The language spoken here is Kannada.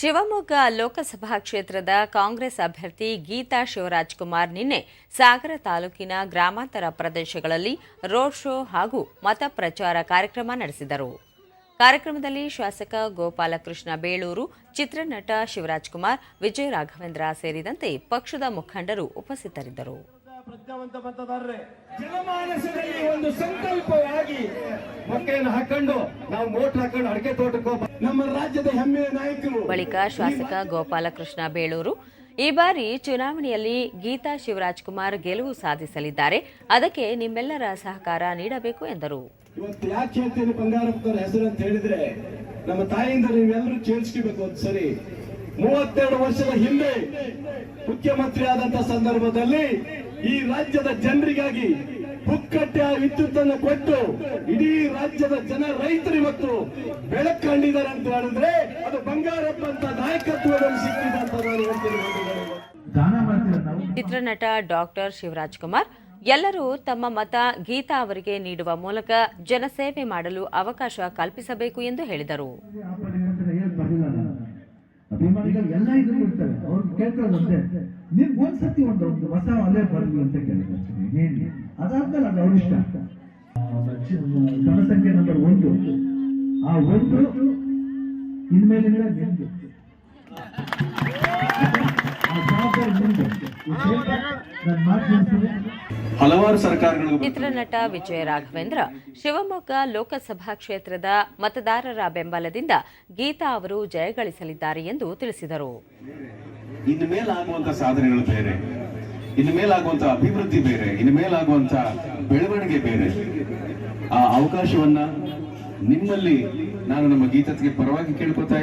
ಶಿವಮೊಗ್ಗ ಲೋಕಸಭಾ ಕ್ಷೇತ್ರದ ಕಾಂಗ್ರೆಸ್ ಅಭ್ಯರ್ಥಿ ಗೀತಾ ಶಿವರಾಜ್ ಕುಮಾರ್ ನಿನ್ನೆ ಸಾಗರ ತಾಲೂಕಿನ ಗ್ರಾಮಾಂತರ ಪ್ರದೇಶಗಳಲ್ಲಿ ರೋಡ್ ಶೋ ಹಾಗೂ ಮತ ಪ್ರಚಾರ ಕಾರ್ಯಕ್ರಮ ನಡೆಸಿದರು. ಕಾರ್ಯಕ್ರಮದಲ್ಲಿ ಶಾಸಕ ಗೋಪಾಲಕೃಷ್ಣ ಬೇಳೂರು, ಚಿತ್ರನಟ ಶಿವರಾಜ್ ಕುಮಾರ್ ವಿಜಯ ರಾಘವೇಂದ್ರ ಸೇರಿದಂತೆ ಪಕ್ಷದ ಮುಖಂಡರು ಉಪಸ್ಥಿತರಿದ್ದರು. ಸಂಕಲ್ಪವಾಗಿ ಮಕ್ಕಳನ್ನು ಹಾಕೊಂಡು ನಾವು ಮೋಟರ್ ಹಾಕೊಂಡು ಅಡಿಕೆ ತೋಟಕ್ಕೆ ನಮ್ಮ ರಾಜ್ಯದ ಹೆಮ್ಮೆಯ ನಾಯಕರು. ಬಳಿಕ ಶಾಸಕ ಗೋಪಾಲಕೃಷ್ಣ ಬೇಳೂರು. ಈ ಬಾರಿ ಚುನಾವಣೆಯಲ್ಲಿ ಗೀತಾ ಶಿವರಾಜ್ ಕುಮಾರ್ ಗೆಲುವು ಸಾಧಿಸಲಿದ್ದಾರೆ. ಅದಕ್ಕೆ ನಿಮ್ಮೆಲ್ಲರ ಸಹಕಾರ ನೀಡಬೇಕು ಎಂದರು. ಇವತ್ತು ಯಾಕೆ ಹೇಳ್ತೀನಿ ಬಂಗಾರಪ್ಪನವರ ಹೆಸರು ಅಂತ ಹೇಳಿದ್ರೆ ನಮ್ಮ ತಾಯಿಯಿಂದ ನೀವೆಲ್ಲರೂ ಚೇಳಿಸ್ಕೋಬೇಕು ಒಂದು ಸರಿ. ಮೂವತ್ತೆರಡು ವರ್ಷದ ಹಿಂದೆ ಮುಖ್ಯಮಂತ್ರಿ ಆದಂತ ಸಂದರ್ಭದಲ್ಲಿ ಈ ರಾಜ್ಯದ ಜನರಿಗಾಗಿ ಪುಕ್ಕಟ್ಟೆ ವಿದ್ಯುತ್ ಅನ್ನು ಕೊಟ್ಟು ಇಡೀ ರಾಜ್ಯದ ಜನ ರೈತರು ಇವತ್ತು ಬೆಳಕಂಡಿದ್ದಾರೆ ಅಂತ ಹೇಳಿದ್ರೆ ಅದು ಬಂಗಾರಪ್ಪ ಅಂತ ನಾಯಕತ್ವದಲ್ಲಿ ಸಿಕ್ಕಿದೆ ಅಂತ ನಾನು ಚಿತ್ರನಟ ಡಾಕ್ಟರ್ ಶಿವರಾಜ್ ಕುಮಾರ್ ಎಲ್ಲರೂ ತಮ್ಮ ಮತ ಗೀತಾ ಅವರಿಗೆ ನೀಡುವ ಮೂಲಕ ಜನಸೇವೆ ಮಾಡಲು ಅವಕಾಶ ಕಲ್ಪಿಸಬೇಕು ಎಂದು ಹೇಳಿದರು. ಆ ಅಭಿಮಾನಿಗಳು ಎಲ್ಲ ಇದ್ರು ಕೊಡ್ತಾರೆ ಅವ್ರು ಕೇಳ್ಕೊಳ್ಳೋದು ಒಂದೇ ನಿಮ್ ಒಂದ್ಸತಿ ಒಂದು ಹೊಸ ಅಲೆ ಬರ್ಲಿ ಅಂತ ಕೇಳಿದ್ರೆ ಅದಾದ್ಮೇಲೆ ಅದು ಅವ್ರ ಇಷ್ಟ. ಆ, ಜನಸಂಖ್ಯೆ ನಂಬರ್ ಒಂದು. ಆ ಒಂದು ಇನ್ಮೇಲಿಂದ ಹಲವಾರು ಸರ್ಕಾರಗಳು ಚಿತ್ರನಟ ವಿಜಯ ರಾಘವೇಂದ್ರ ಶಿವಮೊಗ್ಗ ಲೋಕಸಭಾ ಕ್ಷೇತ್ರದ ಮತದಾರರ ಬೆಂಬಲದಿಂದ ಗೀತಾ ಅವರು ಜಯಗಳಿಸಲಿದ್ದಾರೆ ಎಂದು ತಿಳಿಸಿದರು. ಇನ್ನು ಮೇಲಾಗುವಂತಹ ಸಾಧನೆಗಳು ಬೇರೆ. ಇನ್ನು ಮೇಲಾಗುವಂತ ಅಭಿವೃದ್ಧಿ ಬೇರೆ ಇನ್ನು ಮೇಲಾಗುವಂತ ಬೆಳವಣಿಗೆ ಬೇರೆ. ಆ ಅವಕಾಶವನ್ನ ನಿಮ್ಮಲ್ಲಿ ನಾನು ನಮ್ಮ ಗೀತತ್ಗೆ ಪರವಾಗಿ ಕೇಳ್ಕೊತಾ